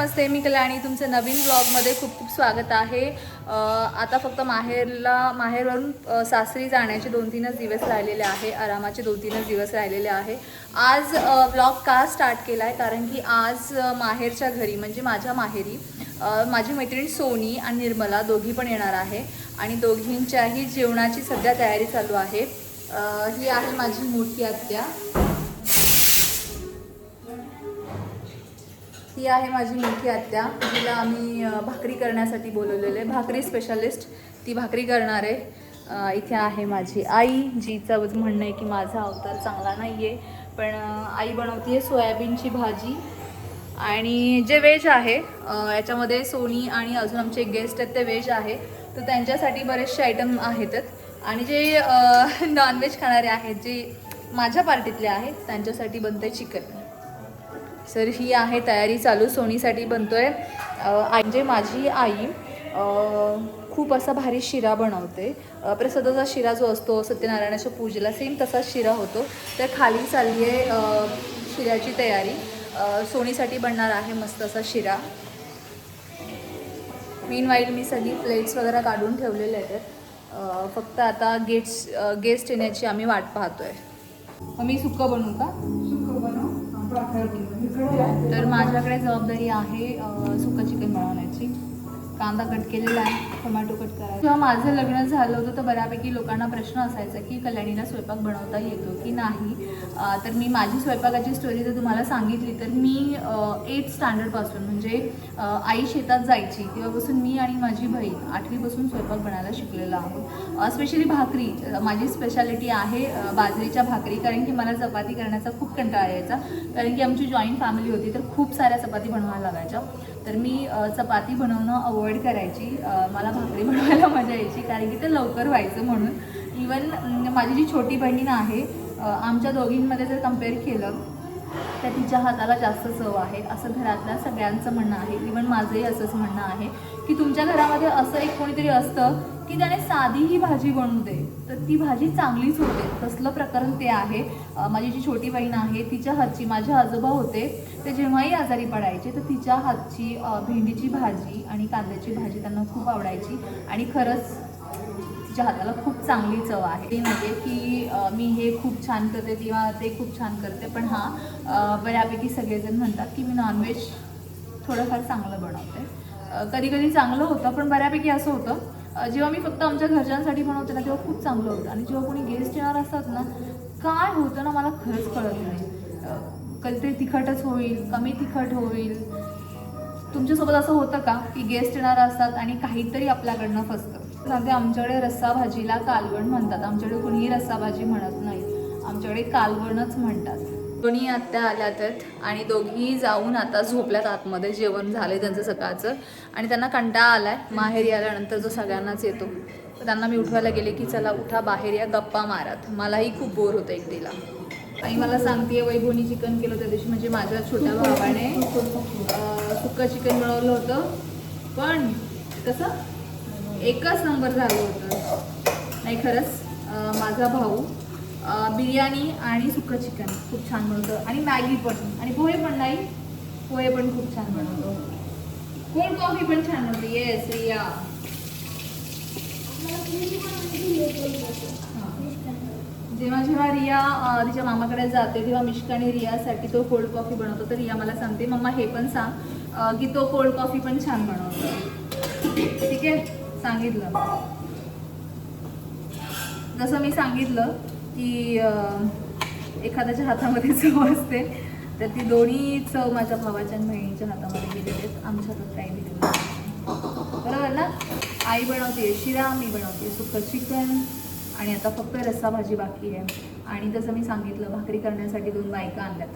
नमस्ते मी कल्याणी. तुमचं नवीन ब्लॉगमध्ये खूप खूप स्वागत आहे. आता फक्त माहेरला माहेरवरून सासरी जाण्याचे दोन तीनच दिवस राहिलेले आहे. आरामाचे दोन तीनच दिवस राहिलेले आहे. आज ब्लॉग का स्टार्ट केला आहे कारण की आज माहेरच्या घरी म्हणजे माझ्या माहेरी माझी मैत्रीण सोनी आणि निर्मला दोघी पण येणार आहे. आणि दोघींच्याही जेवणाची सध्या तयारी चालू आहे. ही आहे माझी मोठी आत्या. ही आहे माझी मोठी आत्या. जिला आम्ही भाकरी करण्यासाठी बोलवलेलं. आहे भाकरी स्पेशालिस्ट ती भाकरी करणार आहे. इथे आहे माझी आई जीचं म्हणणं आहे की माझा अवतार चांगला नाही आहे पण आई बनवते सोयाबीनची भाजी. आणि जे व्हेज आहे याच्यामध्ये सोनी आणि अजून आमचे गेस्ट आहेत ते व्हेज आहे. तर त्यांच्यासाठी बरेचसे आयटम आहेतच आणि जे नॉनव्हेज खाणारे आहेत जे माझ्या पार्टीतले आहेत त्यांच्यासाठी बनतं आहे चिकन सर ही आहे तयारी चालू सोनीसाठी बनतो आहे म्हणजे माझी आई खूप असा भारी शिरा बनवते. प्रसादाचा शिरा जो असतो सत्यनारायणाच्या पूजेला सेम तसाच शिरा होतो. तर खाली चालली आहे शिऱ्याची तयारी. सोनीसाठी बनणार आहे मस्त असा शिरा. मीन वाईल मी सगळी प्लेट्स वगैरे काढून ठेवलेले आहेत. फक्त आता गेट्स गेस्ट येण्याची आम्ही वाट पाहतोय. मग मी सुक्कं बनवू का? तर माझ्याकडे जबाबदारी आहे सुक्का चिकन बनवण्याची. कांदा कट केलेला आहे टोमॅटो कट करायचा. जेव्हा माझं लग्न झालं होतं तर बऱ्यापैकी लोकांना प्रश्न असायचा की कल्याणीला स्वयंपाक बनवता येतो की नाही? तर मी माझी स्वयंपाकाची स्टोरी जर तुम्हाला सांगितली तर मी एट स्टँडर्डपासून म्हणजे आई शेतात जायची तेव्हापासून मी आणि माझी बहीण आठवीपासून स्वयंपाक बनायला शिकलेलो आहोत. स्पेशली भाकरी माझी स्पेशालिटी आहे बाजरीच्या भाकरी कारण की मला चपाती करण्याचा खूप कंटाळा यायचा. कारण की आमची जॉईंट फॅमिली होती तर खूप साऱ्या चपाती बनवायला लागायच्या. तर मी चपाती बनवणं अवॉइड करायची. मला भाकरी बनवायला मजा यायची कारण की ते लवकर व्हायचं म्हणून. इवन माझी जी छोटी बहीण आहे आमच्या दोघींमध्ये जर कंपेअर केलं तर तिच्या हाताला जास्त चव आहे असं घरातल्या सगळ्यांचं म्हणणं आहे. इवन माझंही असंच म्हणणं आहे की तुमच्या घरामध्ये असं एक कोणीतरी असतं की त्याने साधी ही भाजी बनवू दे. तर ती भाजी चांगलीच होते. तसलं प्रकरण ते आहे. माझी जी छोटी बहीण आहे तिच्या हातची माझे आजोबा होते ते जेव्हाही आजारी पडायचे तर तिच्या हातची भेंडीची भाजी आणि कांद्याची भाजी त्यांना खूप आवडायची. आणि खरंच तिच्या हाताला खूप चांगली चव आहे. ती म्हणजे की मी हे खूप छान करते किंवा ते खूप छान करते. पण हां बऱ्यापैकी सगळेजण म्हणतात की मी नॉनव्हेज थोडंफार चांगलं बनवते. कधी कधी चांगलं होतं पण बऱ्यापैकी असं होतं. जेव्हा मी फक्त आमच्या घरच्यांसाठी बनवते ना तेव्हा खूप चांगलं होतं. आणि जेव्हा कोणी गेस्ट येणार असतात ना काय होतं ना मला खरंच कळत नाही. कधी ते तिखटच होईल कमी तिखट होईल. तुमच्यासोबत असं होतं का की गेस्ट येणार असतात आणि काहीतरी आपल्याकडनं फसतं? सांगते आमच्याकडे रस्सा भाजीला कालवण म्हणतात. आमच्याकडे कुणीही रस्सा भाजी म्हणत नाही. आमच्याकडे कालवणच म्हणतात. दोन्ही आत्या आल्या आल्यात आणि दोघी जाऊन आता झोपल्यात आतमध्ये. जेवण झालं त्यांचं सकाळचं. आणि त्यांना कंटाळा आलाय. माहेरी आल्यानंतर जो सगळ्यांनाच येतो. तर त्यांना मी उठवायला गेले की चला उठा बाहेर या गप्पा मारत. मलाही खूप बोर होतं एकटीला. आणि मला सांगते वैभवनी चिकन केलं त्या दिवशी. म्हणजे माझ्या छोट्या भावाने अं, सुक्कं चिकन बनवलं होतं. पण कसं? एकच नंबर झालं होतं. नाही खरंच माझा भाऊ बिर्याणी आणि सुक्क चिकन खूप छान बनवतो आणि मॅगी पण. आणि पोहे पण नाही पोहे पण खूप छान बनवतो. कोल्ड कॉफी पण छान बनवते. येस रिया. जेव्हा जेव्हा रिया तिच्या मामाकडे जाते तेव्हा मिश्काने रियासाठी तो कोल्ड कॉफी बनवतो. तर रिया मला सांगते मम्मा हे पण सांग की तो कोल्ड कॉफी पण छान बनवतो. ठीक आहे? सांगितलं. जसं मी सांगितलं की एखाद्याच्या हातामध्ये चव असते तर ती दोन्ही चव माझ्या भावाच्या आणि बहिणीच्या हातामध्ये गेलेली आहेत. आमच्या हातात काही दिलेलं बरोबर ना? आई बनवते शिरा मी बनवते सुकं चिकन आणि आता फक्त रस्सा भाजी बाकी आहे. आणि जसं मी सांगितलं भाकरी करण्यासाठी दोन बायका आणल्यात.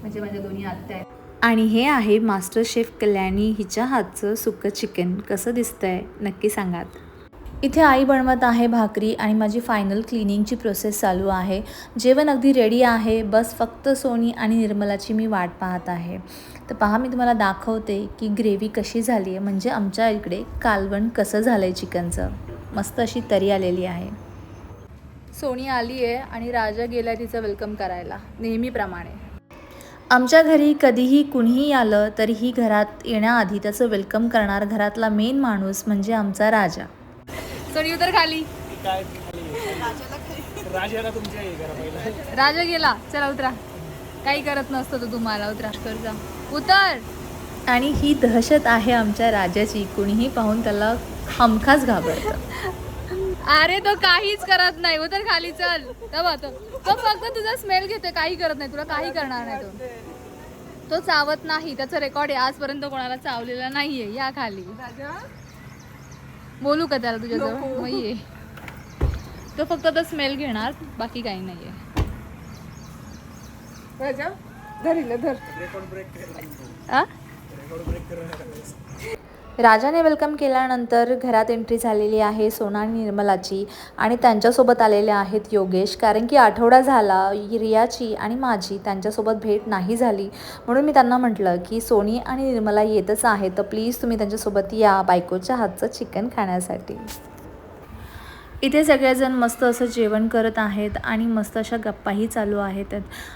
म्हणजे माझ्या दोन्ही आत्या आहेत. आणि हे आहे मास्टर शेफ कल्याणी हिच्या हातचं सुकं चिकन. कसं दिसतंय? नक्की सांगात. इथे आई बनवत आहे भाकरी आणि माझी फायनल क्लिनिंगची प्रोसेस चालू आहे. जेवण अगदी रेडी आहे. बस फक्त सोनी आणि निर्मलाची मी वाट पाहत आहे. तर पहा मी तुम्हाला दाखवते की ग्रेव्ही कशी झाली आहे. म्हणजे आमच्या इकडे कालवण कसं झालं आहे चिकनचं. मस्त अशी तरी आलेली आहे. सोनी आली आहे आणि राजा गेला तिचं वेलकम करायला. नेहमीप्रमाणे. आमच्या घरी कधीही कुणीही आलं तरीही घरात येण्याआधी त्याचं वेलकम करणार घरातला मेन माणूस म्हणजे आमचा राजा. सोनी उतर खाली. काय राजाला तुमच्या हे करा पहिला. राजा गेला. चला उतरा. काही करत नसतो तो तुम्हाला. उतरा कर जा. उतर. आणि ही दहशत आहे आमच्या राजाची. कुणीही पाहून त्याला हमखास घाबरतं. अरे तो काहीच करत नाही. उतर खाली चल. तेव्हा तो तो फक्त तुझा स्मेल घेतोय. काही करत नाही. तुला काही करणार नाही तो. तो चावत नाही. त्याचं रेकॉर्ड आहे. आजपर्यंत कोणाला चावलेला नाहीये. या खाली. बोलू का त्याला तुझ्याजवळ? मग ये तो फक्त तो स्मेल घेणार. बाकी काही नाहीये. आ? राजाने वेलकम केल्यानंतर घरात एंट्री झालेली आहे सोना आणि निर्मलाची आणि त्यांच्यासोबत आलेले आहेत योगेश. कारण की आठवडा झाला रियाची आणि माझी त्यांच्यासोबत भेट नाही झाली. म्हणून मी त्यांना म्हटलं की सोनी आणि निर्मला येतच आहे तर प्लीज तुम्ही त्यांच्यासोबत या बायकोच्या हातचं चिकन खाण्यासाठी. इथे सगळेजण मस्त असं जेवण करत आहेत आणि मस्त अशा गप्पाही चालू आहेत.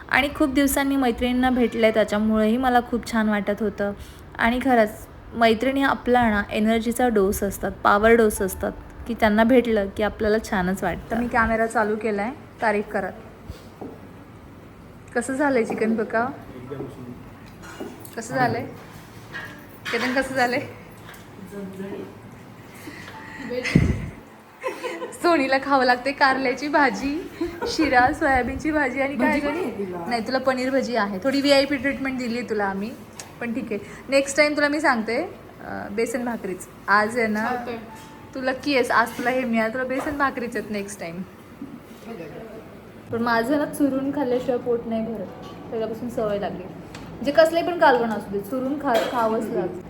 आणि खूप दिवसांनी मैत्रिणींना भेटले त्याच्यामुळेही मला खूप छान वाटत होतं. आणि खरंच मैत्रिणी आपला ना एनर्जीचा डोस असतात पॉवर डोस असतात की त्यांना भेटलं की आपल्याला छानच वाटतं. मी कॅमेरा चालू केला आहे तारीफ करत कसं झालं आहे चिकन पका कसं झालं आहे केतन कसं झालं सोनीला खावं लागते कारल्याची भाजी शिरा सोयाबीनची भाजी आणि काय नाही तुला पनीर भजी आहे. थोडी व्ही आय पी ट्रीटमेंट दिली आहे तुला आम्ही. पण ठीक आहे. नेक्स्ट टाइम तुला मी सांगते अं, बेसन भाकरीच. आज आहे ना तू लक्की आहेस. आज तुला हे मिळालं तुला बेसन भाकरीच आहेत नेक्स्ट टाइम पण माझं ना चुरून खाल्ल्याशिवाय पोट नाही भरत. पहिल्यापासून सवय लागली. म्हणजे कसले पण कालवण असू दे चुरून खा खावंच लागतं.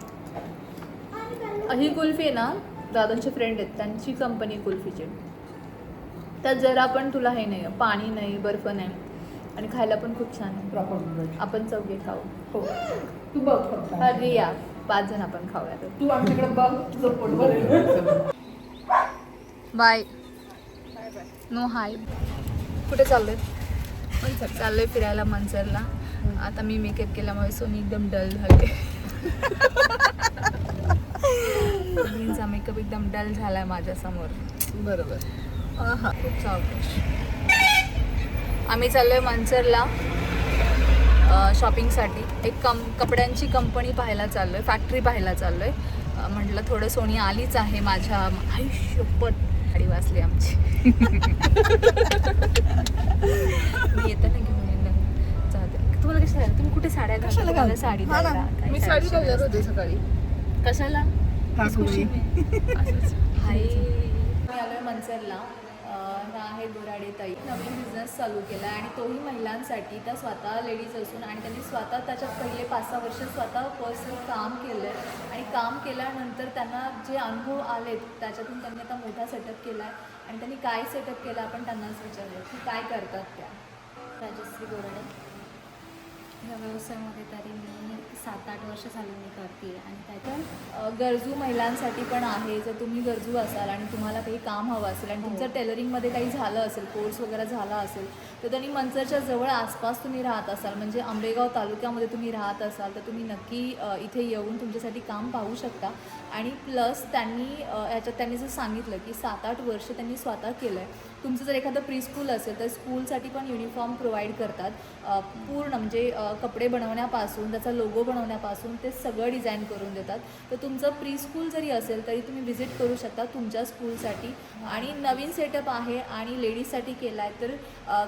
ही कुल्फी आहे ना दादांचे फ्रेंड आहेत त्यांची कंपनी कुल्फीची. त्यात जरा पण तुला हे नाही पाणी नाही बर्फ नाही. आणि खायला पण खूप छान आहे. आपण चौघे खाऊ. हो. तू बघ फक्त. अरे या पाच जण आपण खाऊया. तू आमच्याकडे बघ तुझं पोट भरेल. बाय. No hi. कुठे चाललोय? चाललोय फिरायला मनसरला आता मी मेकअप केल्यामुळे सोनी एकदम डल झाले. सोनीचा मेकअप एकदम डल झालाय माझ्यासमोर बरोबर खूप सावकाश. आम्ही चाललोय मनसरला शॉपिंगसाठी एक कम कपड्यांची कंपनी पाहायला चाललोय फॅक्टरी पाहायला चाललोय. अं, म्हटलं थोडं सोनी आलीच आहे माझ्या आयुष्यपट गाडी वाचली आमची. मी येताना घेऊन येईन. दे. तुम्हाला कशा तुम्ही कुठे साड्या घालता? साडी मी साडी साडी घालणार होते सकाळी. कशाला? में. हाय. मी आलोय मनसरला आहे आहेत बोराडे ताई. नवीन बिझनेस चालू केला आणि तोही महिलांसाठी. त्या स्वतः लेडीज असून आणि त्यांनी स्वतः त्याच्यात पहिले पाच सहा वर्ष स्वतः पर्सनल काम केलं आहे आणि काम केल्यानंतर त्यांना जे अनुभव आलेत त्याच्यातून त्यांनी आता मोठा सेटअप केला आहे आणि त्यांनी काय सेटअप केला आपण त्यांनाच विचारलं की काय करतात त्या? राजश्री बोराडे या व्यवसायामध्ये तरी मी सात आठ वर्ष झाली मी करते आणि त्याच्यात गरजू महिलांसाठी पण आहे. जर तुम्ही गरजू असाल आणि तुम्हाला काही काम हवं असेल आणि तुमचं टेलरिंगमध्ये काही झालं असेल कोर्स वगैरे झाला असेल तर त्यांनी मंचरच्या जवळ आसपास तुम्ही राहत असाल. म्हणजे आंबेगाव तालुक्यामध्ये तुम्ही राहत असाल तर तुम्ही नक्की इथे येऊन तुमच्यासाठी काम पाहू शकता. आणि प्लस त्यांनी याच्यात त्यांनी जर सांगितलं की सात आठ वर्ष त्यांनी स्वतः केलं आहे तुमचं जर एखादं प्री स्कूल असेल तर स्कूलसाठी पण युनिफॉर्म प्रोव्हाइड करतात. पूर्ण म्हणजे कपडे बनवण्यापासून त्याचा लोगो बनवण्यापासून ते सगळं डिझाईन करून देतात. तर तुमचं प्री स्कूल जरी असेल तरी तुम्ही व्हिजिट करू शकता तुमच्या स्कूलसाठी आणि नवीन सेटअप आहे आणि लेडीजसाठी केला आहे तर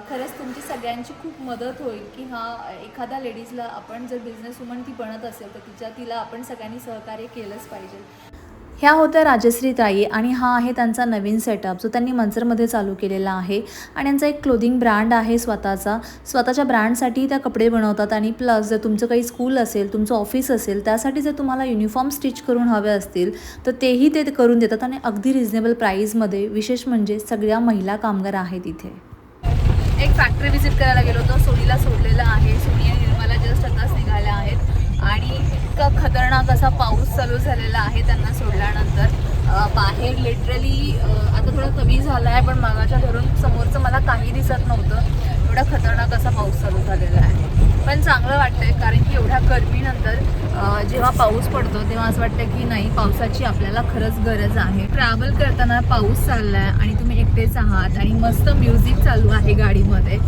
खरंच तुमची सगळ्यांची खूप मदत होईल की हा एखाद्या लेडीजला आपण जर बिझनेस वुमन ती बनत असेल तर तिच्या तिला आपण सगळ्यांनी सहकार्य केलंच पाहिजे. ह्या होत्या राजश्री ताई आणि हा आहे त्यांचा नवीन सेटअप जो त्यांनी मंचरमध्ये चालू केलेला आहे. आणि यांचा एक क्लोदिंग ब्रँड आहे स्वतःचा. स्वतःच्या ब्रँडसाठी त्या कपडे बनवतात आणि प्लस जर तुमचं काही स्कूल असेल तुमचं ऑफिस असेल त्यासाठी जर तुम्हाला युनिफॉर्म स्टिच करून हवे असतील तर तेही ते करून देतात आणि अगदी रिझनेबल प्राईजमध्ये विशेष म्हणजे सगळ्या महिला कामगार आहेत इथे. एक फॅक्टरी व्हिजिट करायला गेलो होतो. सोनीला सोडलेलं आहे. इतका खतरनाक असा पाऊस चालू झालेला आहे त्यांना सोडल्यानंतर. बाहेर लिटरली आता थोडा कमी झाला आहे पण मागाच्या धरून समोरचं मला काही दिसत नव्हतं. एवढा खतरनाक असा पाऊस चालू झालेला आहे. पण चांगलं वाटतंय कारण की एवढ्या गरमीनंतर जेव्हा पाऊस पडतो तेव्हा असं वाटतं की नाही पावसाची आपल्याला खरंच गरज आहे. ट्रॅव्हल करताना पाऊस चाललाय आणि तुम्ही एकटेच आहात आणि मस्त म्युझिक चालू आहे गाडीमध्ये.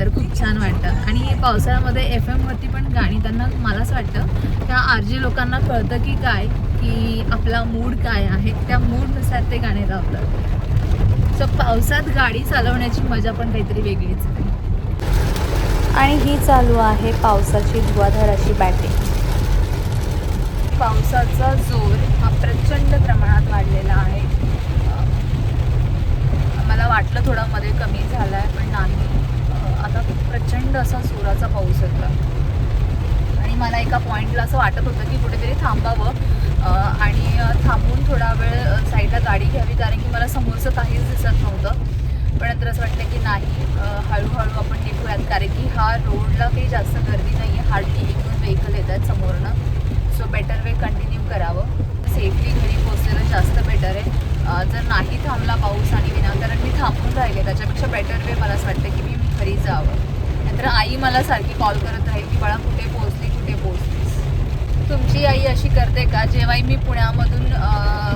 तर खूप छान वाटतं. आणि पावसाळ्यामध्ये एफ एमवरती पण गाणी त्यांना मला असं वाटतं त्या आर जे लोकांना कळतं की काय की आपला मूड काय आहे. त्या मूडनुसार ते गाणे लावतात. सो पावसात गाडी चालवण्याची मजा पण काहीतरी वेगळीच आहे. आणि ही चालू आहे पावसाची धुवाधार अशी बॅटिंग पावसाचा जोर हा प्रचंड प्रमाणात वाढलेला आहे. मला वाटलं थोडा मध्ये कमी झाला आहे पण नाही. आता प्रचंड असा जोराचा पाऊस होता. आणि मला एका पॉईंटला असं वाटत होतं की कुठेतरी थांबावं. आणि थांबून थोडा वेळ साईडला गाडी घ्यावी कारण की मला समोरचं काहीच दिसत नव्हतं. पण नंतर असं वाटलं की नाही हळूहळू आपण निघूयात कारण की हा रोडला काही जास्त गर्दी नाही आहे हार्डली एक दोन व्हेकल येत आहेत समोरनं. सो बेटर वे कंटिन्यू करावं. सेफली घरी पोचलेलं जास्त बेटर आहे. जर नाही थांबला पाऊस आणि विनाकारण मी थांबून राहिले त्याच्यापेक्षा बेटर वे मला असं वाटतं की मी घरी जावं. नंतर आई मला सारखी कॉल करत राहील की बाळा कुठे पोहोचली कुठे पोहोचलीस? तुमची आई अशी करते का? जेव्हाही मी पुण्यामधून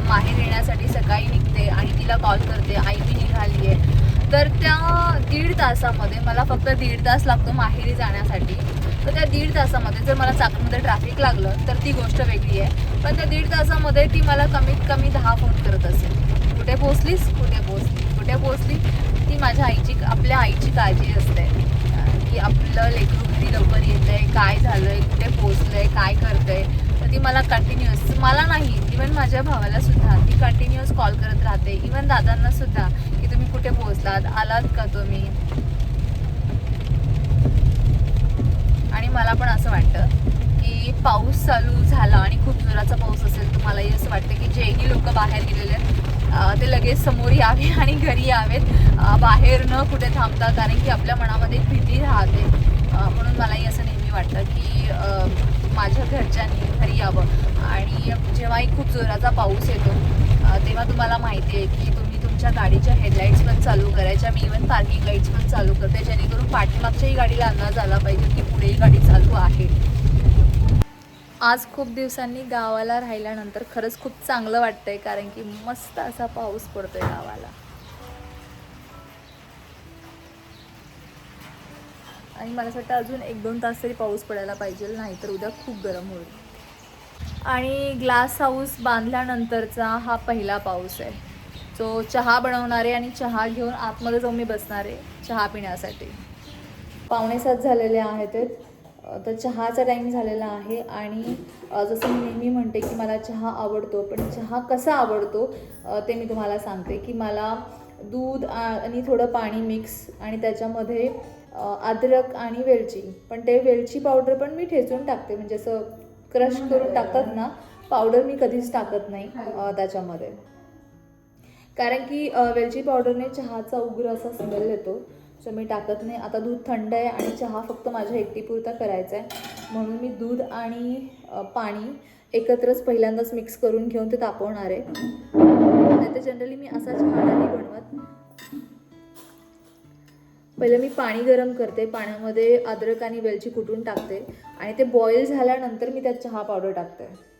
माहेर येण्यासाठी सकाळी निघते आणि तिला कॉल करते आई मी निघाली आहे तर त्या दीड तासामध्ये मला फक्त दीड तास लागतो माहेरी जाण्यासाठी. तर त्या दीड तासामध्ये जर मला चाकणमध्ये ट्रॅफिक लागलं तर ती गोष्ट वेगळी आहे. पण त्या दीड तासामध्ये ती मला कमीत कमी दहा फोन करत असेल. कुठे पोचलीस कुठे पोचली कुठे पोचली ती माझ्या आईची आपल्या आईची काळजी असते. की आपलं लेकरू घरी लवकर येत आहे काय झालंय कुठे पोचलंय काय करतंय. तर ती मला कंटिन्युअस मला नाही इवन माझ्या भावाला सुद्धा ती कंटिन्युअस कॉल करत राहते. इवन दादांना सुद्धा की तुम्ही कुठे पोहोचलात आलात का तुम्ही? आणि मला पण असं वाटतं की पाऊस चालू झाला आणि खूप जोराचा पाऊस असेल तर मलाही असं वाटतं की जेही लोक बाहेर गेलेले आहेत ते लगेच समोर यावे आणि घरी यावेत. बाहेर न कुठे थांबता कारण की आपल्या मनामध्ये भीती राहते. म्हणून मलाही असं नेहमी वाटतं की माझ्या घरच्यांनी घरी यावं. आणि जेव्हाही खूप जोराचा पाऊस येतो तेव्हा तुम्हाला माहिती आहे की तुम्ही तुमच्या गाडीच्या हेडलाईट्स पण चालू करायच्या. मी इव्हन पार्किंग लाईट्स पण चालू करते जेणेकरून पाठीमागच्याही गाडीला अंदाज आला पाहिजे की पुढेही गाडी चालू आहे. आज खूप दिवसांनी गावाला राहिल्यानंतर खरंच खूप चांगलं वाटतंय कारण की मस्त असा पाऊस पडतोय गावाला. आणि मला असं वाटतं अजून एक दोन तास तरी पाऊस पडायला पाहिजे नाही तर उद्या खूप गरम होईल. आणि ग्लास हाऊस बांधल्यानंतरचा हा पहिला पाऊस आहे. जो चहा बनवणारे आणि चहा घेऊन आतमध्ये जाऊन मी बसणारे चहा पिण्यासाठी. पावणे सात झालेले आहेत. तर चहाचा टाईम झालेला आहे आणि जसं मी नेहमी म्हणते की मला चहा आवडतो पण चहा कसा आवडतो ते मी तुम्हाला सांगते की मला दूध आणि थोडं पाणी मिक्स आणि त्याच्यामध्ये अद्रक आणि वेलची पण ते वेलची पावडर पण मी ठेचून टाकते. म्हणजे असं क्रश करून टाकतात ना पावडर मी कधीच टाकत नाही त्याच्यामध्ये. कारण की वेलची पावडरने चहाचा उग्र असा स्मेल येतो. सो मी टाकत नाही. आता दूध थंड आहे आणि चहा फक्त माझ्या एकटीपुरता करायचा आहे. म्हणून मी दूध आणि पाणी एकत्रच पहिल्यांदाच मिक्स करून घेऊन ते तापवणार आहे. नाही तर जनरली मी असा चहा नाही बनवत. पहिलं मी पाणी गरम करते. पाण्यामध्ये अद्रक आणि वेलची कुटून टाकते. आणि ते बॉईल झाल्यानंतर मी त्यात चहा पावडर टाकते.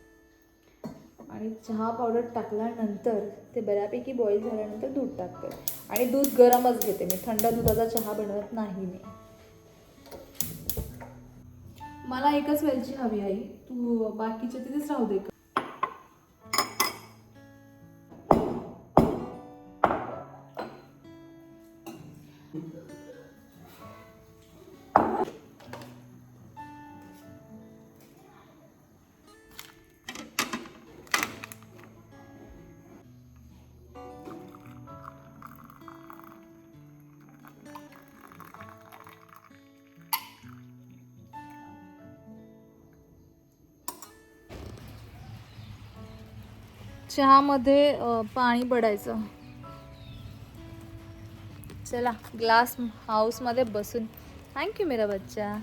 आणि चहा पावडर टाकल्यानंतर ते बऱ्यापैकी बॉईल झाल्यानंतर दूध टाकते. आणि दूध गरमच घेते. मी थंड दुधाचा चहा बनवत नाही मी. मला एकच वेलची हवी आई. तू बाकीचे तिथेच राहू दे चहामध्ये पाणी पडायचं चला ग्लास हाऊसमध्ये बसून. थँक्यू मेरा बच्चा.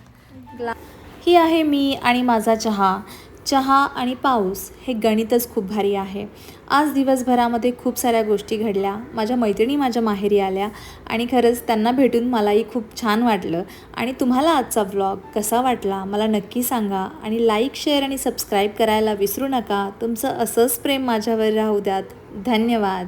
ग्ला ही आहे मी आणि माझा चहा. चहा आणि पाऊस हे गणितच खूप भारी आहे. आज दिवसभरामध्ये खूप साऱ्या गोष्टी घडल्या. माझ्या मैत्रिणी माझ्या माहेरी आल्या आणि खरंच त्यांना भेटून मलाही खूप छान वाटलं. आणि तुम्हाला आजचा व्लॉग कसा वाटला मला नक्की सांगा आणि लाईक शेअर आणि सबस्क्राईब करायला विसरू नका. तुमचं असंच प्रेम माझ्यावर राहू द्यात. धन्यवाद.